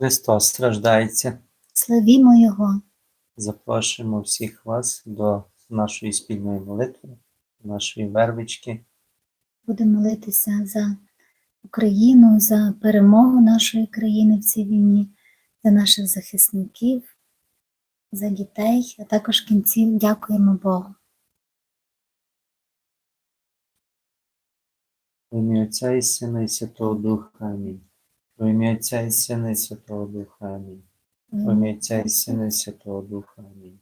Христос страждається. Славімо Його. Запрошуємо всіх вас до нашої спільної молитви, нашої вервички. Будемо молитися за Україну, за перемогу нашої країни в цій війні, за наших захисників, за дітей, а також в кінці дякуємо Богу. Ім'я Отця і Сина і Святого Духа. Амінь. В ім'я Отця і Сина і Святого Духа. Амінь. В ім'я Отця і Сина і Святого Духа. Амінь.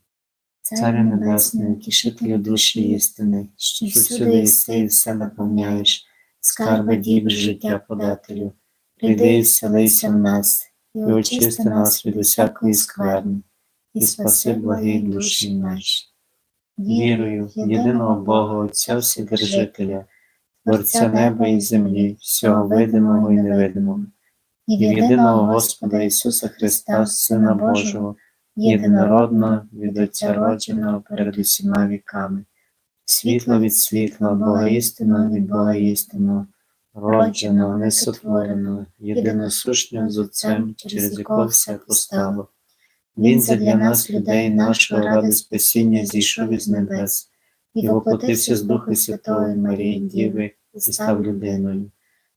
Царю Небесний, утішителю душі істини, що всюди єси і все наповняєш, скарби діб життя подателю, прийди і вселися в нас, і очисти нас від усякої скверни, і спаси благі душі наші. Вірую в єдиного Бога Отця Вседержителя, Творця неба і землі, всього видимого і невидимого, і і в єдиного Господа Ісуса Христа, Сина Божого, єдинородного від Отця родженого перед усіма віками, світло від світла, Бога істинного від Бога істинного, родженого, несотвореного, єдиносушнього з Отцем, через якого все постало. Він задля нас, людей нашого ради спасіння, зійшов із небес, і воплотився з Духа Святої Марії Діви і став людиною,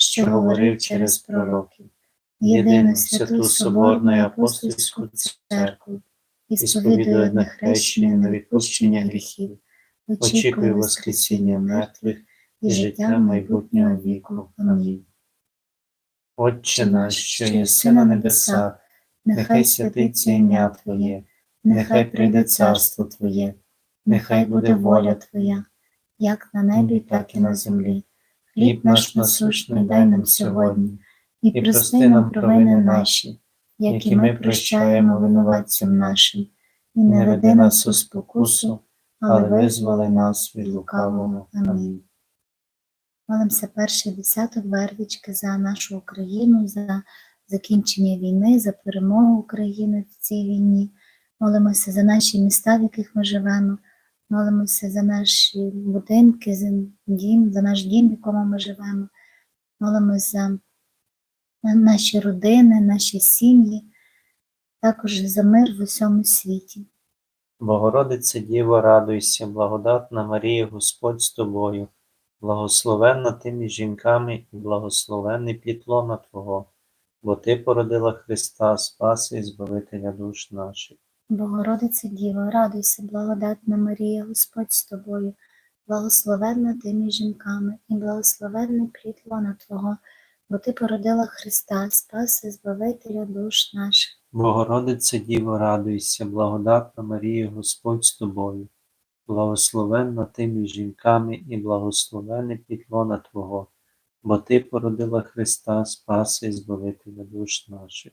що говорив через пророків, єдину святу Соборну і апостольську церкву, і сповідує одне хрещення на відпущення гріхів, гріхів, очікує Воскресіння мертвих і життя майбутнього віку. Амінь. Отче наш, що єси на небесах, нехай святиться ім'я Твоє, нехай прийде царство Твоє, нехай буде воля Твоя, як на небі, так і на землі. Хліб наш насущний дай нам сьогодні, і прости нам провини наші, як і ми прощаємо винуватцям нашим, і не веди нас у спокусу, але визволи нас від лукавого. Амінь. Молимося перший десяток вервічки за нашу Україну, за закінчення війни, за перемогу України в цій війні. Молимося за наші міста, в яких ми живемо. Молимося за наші будинки, за дім, за наш дім, в якому ми живемо. Молимося за наші родини, наші сім'ї, також за мир в усьому світі. Богородице Діво, радуйся, благодатна Марія, Господь з тобою, благословенна ти між жінками і благословенний плід Твого, бо Ти породила Христа, Спаси і Збавителя душ наших. Богородице Діво, радуйся, благодатна Марія, Господь з тобою, благословенна ти між жінками, і благословенний плід лона Твого, бо ти породила Христа, Спаси, Збавителя душ наших. Богородице Діво, радуйся, благодатна Марія, Господь з тобою, благословенна ти між жінками і благословенний плід Твого, бо Ти породила Христа, Спаси Збавителя душ наших.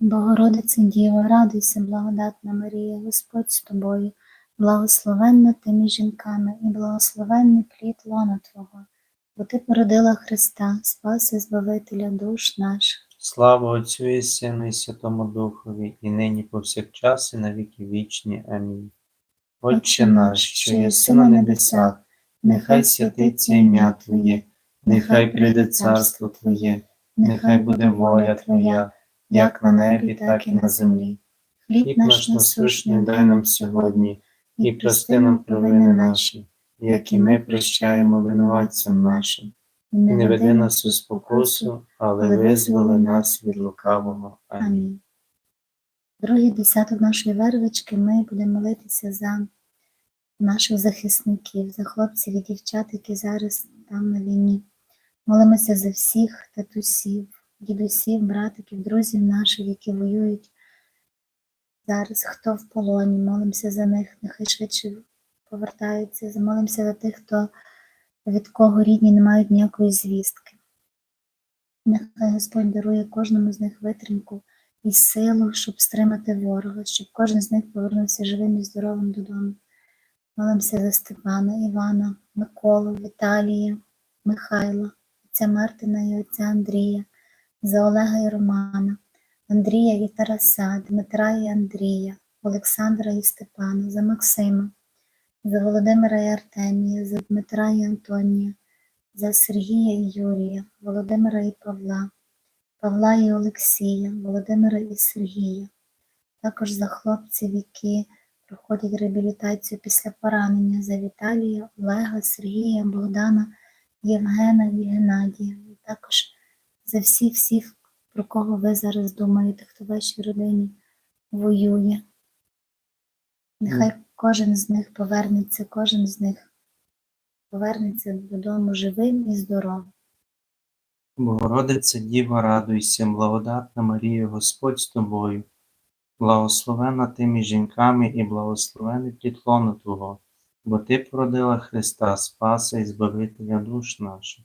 Богородице Діво, радуйся, благодатна Марія, Господь з тобою, благословенна ти між жінками, і благословенний плід лона Твого, бо ти породила Христа, Спаси Збавителя душ наших. Слава Отцю і Сину і Святому Духові, і нині повсякчас, і на віки вічні. Амінь. Отче наш, що єси на небесах, нехай святиться ім'я Твоє, нехай прийде царство Твоє, нехай буде воля Твоя, як на небі, так і на землі. Хліб наш насущний дай нам сьогодні, і прости нам провини наші, як і ми прощаємо винуватцям нашим. І не веди нас у спокусу, але визволи нас від лукавого. Амінь. Другий десяток нашої вервички ми будемо молитися за наших захисників, за хлопців і дівчат, які зараз там на війні. Молимося за всіх татусів, дідусів, братиків, друзів наших, які воюють зараз, хто в полоні. Молимося за них, нехай швидше повертаються. Молимося за тих, хто від кого рідні не мають ніякої звістки. Нехай Господь дарує кожному з них витримку і силу, щоб стримати ворога, щоб кожен з них повернувся живим і здоровим додому. Молимося за Степана, Івана, Миколу, Віталія, Михайла, отця Мартина і отця Андрія, за Олега і Романа, Андрія і Тараса, Дмитра і Андрія, Олександра і Степана, за Максима, за Володимира і Артемія, за Дмитра і Антонія, за Сергія і Юрія, Володимира і Павла, Павла і Олексія, Володимира і Сергія, також за хлопців, які проходять реабілітацію після поранення за Віталія, Олега, Сергія, Богдана, Євгена і Геннадія. Також за всіх всіх, про кого ви зараз думаєте, хто в вашій родині воює. Нехай кожен з них повернеться, кожен з них повернеться додому живим і здоровим. Богородице Діва, радуйся, благодатна Марія, Господь з тобою, благословена ти між жінками і благословений плід Твого, бо Ти породила Христа, Спаса і Збавителя душ наших.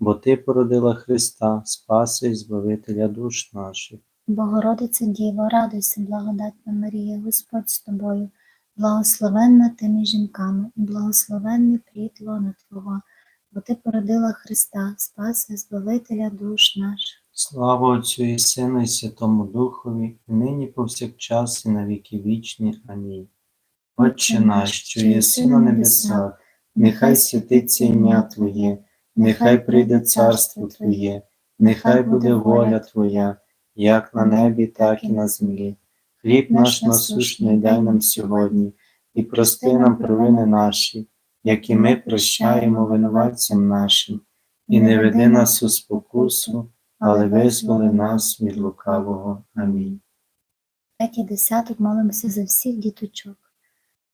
бо Ти породила Христа, Спаса і Збавителя душ наших. Богородице Діво, радуйся, благодатна Марія, Господь з тобою, благословенна ти між жінками, і благословенний плід лона Твого, бо ти породила Христа, Спаси, Збавителя душ наших. Слава Отцю і Сину і Святому Духові, і нині повсякчас і на віки вічні. Амінь. Отче наш, що єси на небесах, нехай святиться ім'я Твоє, нехай прийде царство Твоє, нехай буде воля Твоя, як на небі, так і на землі. Хліб наш насущний дай нам сьогодні, і прости нам провини наші, які ми прощаємо винуватцям нашим, і не веди нас у спокусу, але визволи нас від лукавого. Амінь. Третій десяток молимося за всіх діточок,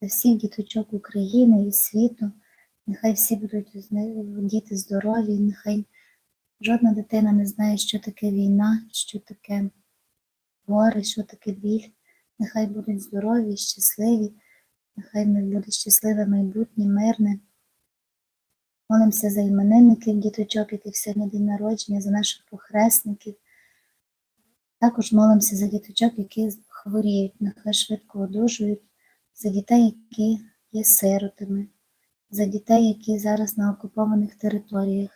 за всіх діточок України і світу. Нехай всі будуть діти здорові, нехай жодна дитина не знає, що таке війна, що таке горе, що таке біль. Нехай будуть здорові, щасливі, нехай них буде щасливе майбутнє, мирне. Молимося за іменинників діточок, яких сьогодні день народження, за наших похресників. Також молимося за діточок, які хворіють, нехай швидко одужують, за дітей, які є сиротами, за дітей, які зараз на окупованих територіях.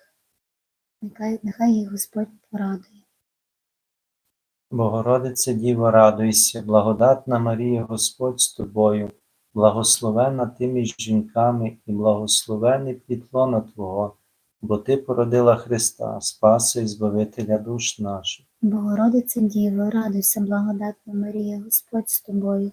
Нехай, нехай їх Господь порадує. Богородице Діво, радуйся, благодатна Марія, Господь з тобою, благословена ти між жінками і благословений плід лона Твого, бо Ти породила Христа, Спаса і Збавителя душ наших. Богородице Діво, радуйся, благодатна Марія, Господь з тобою,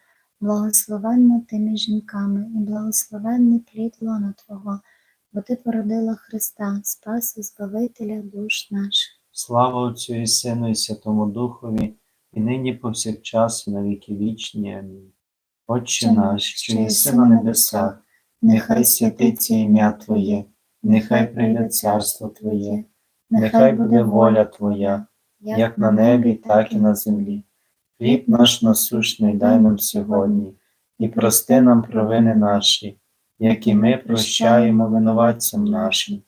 благословенна ти між жінками, і благословенний плід лона Твого, бо ти породила Христа, Спаса, Збавителя душ наших. Слава Отцю і Сину і Святому Духові, і нині повсякчас, і на віки вічні. Амінь. Отче наш, що єси на небесах, нехай святиться ім'я Твоє, нехай прийде царство Твоє, нехай буде воля Твоя, як на небі, так і на землі. Хліб наш насущний дай нам сьогодні, і прости нам провини наші, як і ми прощаємо винуватцям нашим,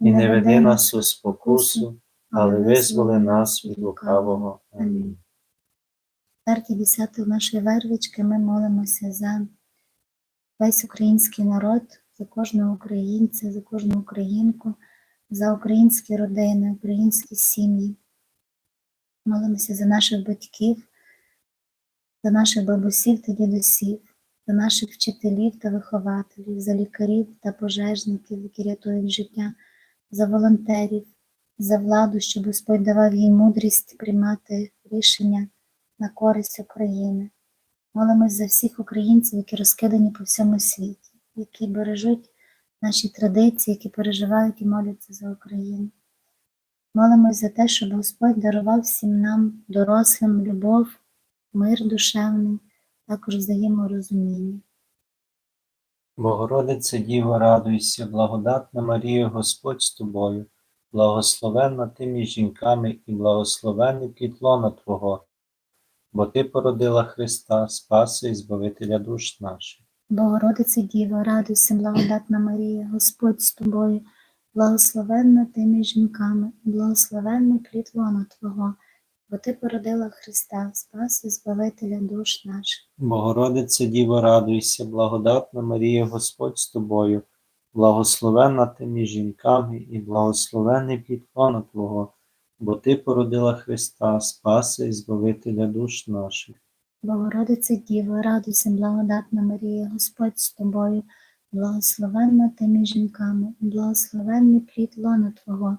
і не веди нас у спокусу, але визволи нас від лукавого. Амінь. Четвертій десяток нашої вервички ми молимося за весь український народ, за кожного українця, за кожну українку, за українські родини, українські сім'ї. Молимося за наших батьків, за наших бабусів та дідусів, за наших вчителів та вихователів, за лікарів та пожежників, які рятують життя, за волонтерів, за владу, щоб Господь давав їй мудрість приймати рішення на користь України. Молимось за всіх українців, які розкидані по всьому світі, які бережуть наші традиції, які переживають і моляться за Україну. Молимось за те, щоб Господь дарував всім нам, дорослим, любов, мир душевний, також взаєморозуміння. Богородице Діво, радуйся, благодатна Марія, Господь з тобою, благословенна ти між жінками і благословенний плід лона Твого, бо Ти породила Христа, Спаса і Збавителя душ наших. Богородице Діво, радуйся, благодатна Марія, Господь з тобою, благословенна ти між жінками, і благословенний плід лона Твого, бо ти породила Христа, Спаси, Збавителя душ наших. Богородице Діво, радуйся, благодатна Марія, Господь з тобою, благословенна ти між жінками і благословений плід лона Твого, бо ти породила Христа, Спаси і Збавителя душ наших. Богородице Діво, радуйся, благодатна Марія, Господь з тобою, благословенна ти між жінками, і благословенний плід лона Твого,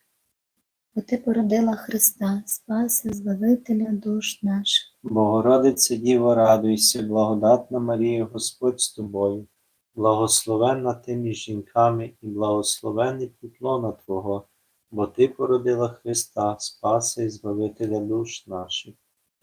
бо ти породила Христа, Спаси, Збавителя душ наших. Богородице Діво, радуйся, благодатна Марія, Господь з тобою, благословенна ти між жінками і благословенний плід Твого, бо ти породила Христа, Спаса і Збавителя душ наших.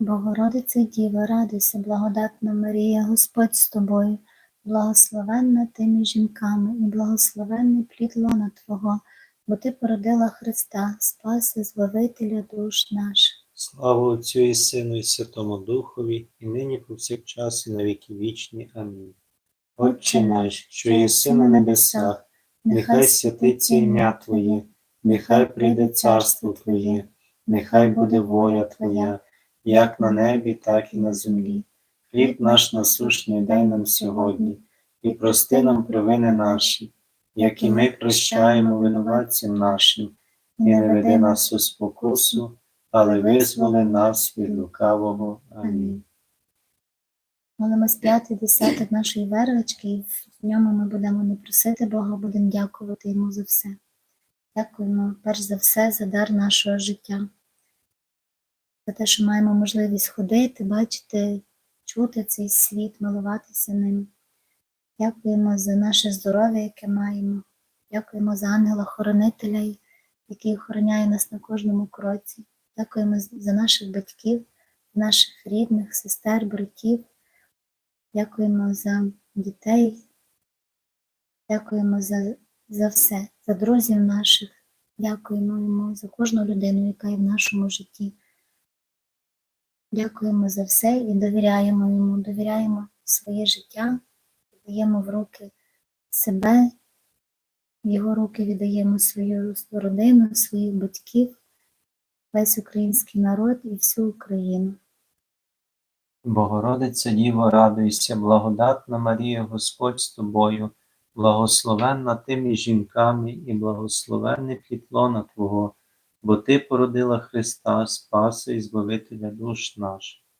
Богородице Діва, радуйся, благодатна Марія, Господь з тобою, благословенна ти між жінками, і благословенний плід лона Твого, бо ти породила Христа, Спаси, Збавителя душ наших. Слава Отцю і Сину і Святому Духові, і нині повсякчас, і на віки вічні. Амінь. Отче наш, що єси на небесах, нехай святиться ім'я Твоє, нехай прийде царство Твоє, нехай буде воля Твоя, як на небі, так і на землі. Хліб наш насущний дай нам сьогодні, і прости нам провини наші, як і ми прощаємо винуватцям нашим, і не веди нас у спокусу, але визволи нас від лукавого. Амінь. Молимось п'ятий десяток нашої вервички, і в ньому ми будемо не просити Бога, будемо дякувати Йому за все. Дякуємо перш за все за дар нашого життя, за те, що маємо можливість ходити, бачити, чути цей світ, милуватися ним. Дякуємо за наше здоров'я, яке маємо. Дякуємо за ангела-хоронителя, який охороняє нас на кожному кроці. Дякуємо за наших батьків, наших рідних, сестер, братів. Дякуємо за дітей, дякуємо за, за все, за друзів наших. Дякуємо йому за кожну людину, яка є в нашому житті. Дякуємо за все і довіряємо йому, довіряємо своє життя, віддаємо в руки себе, в його руки віддаємо свою родину, своїх батьків, весь український народ і всю Україну. Богородице Діво, радуйся, благодатна Марія, Господь з тобою, благословенна ти між жінками і благословенний плід лона Твого, бо ти породила Христа, Спаси і Збавителя душ наших.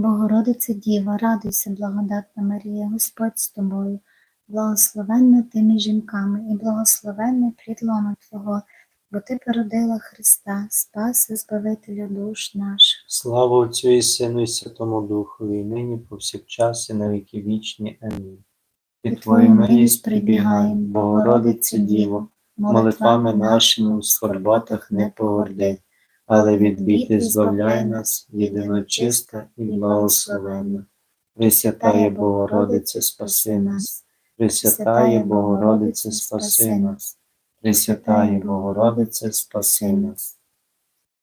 Богородице Діва, радуйся, благодатна Марія, Господь з тобою, благословенна ти між жінками, і благословенний плід лона Твого, бо ти породила Христа, Спаси, Збавителя душ наших. Слава Отцю і Сину і Святому Духові, і нині повсякчас і на віки вічні. Амінь. Під Твою милість прибігаємо, Богородице Діво, молитвами нашими у скорботах не погорди, але від біди збавляй нас, єдиночиста і благословенна. Пресвятає Богородице, спаси нас, Пресвятає Богородице, спаси нас, Пресвятає Богородице, спаси нас.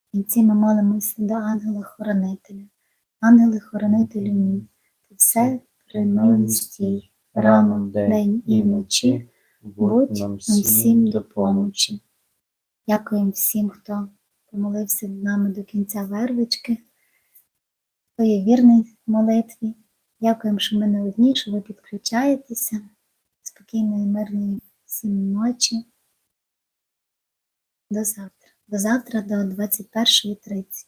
В кінці ми молимося до ангела-хоронителя. Ангели-хоронителю мій, ти все при мені стій, рано, день і вночі, будь нам всім допомочі. Дякуємо всім, хто помолився з нами до кінця вервички, хто вірний молитві. Дякуємо, що ми не одні, що ви підключаєтеся. Спокійної, мирної всім ночі. До завтра. До завтра до 21.30.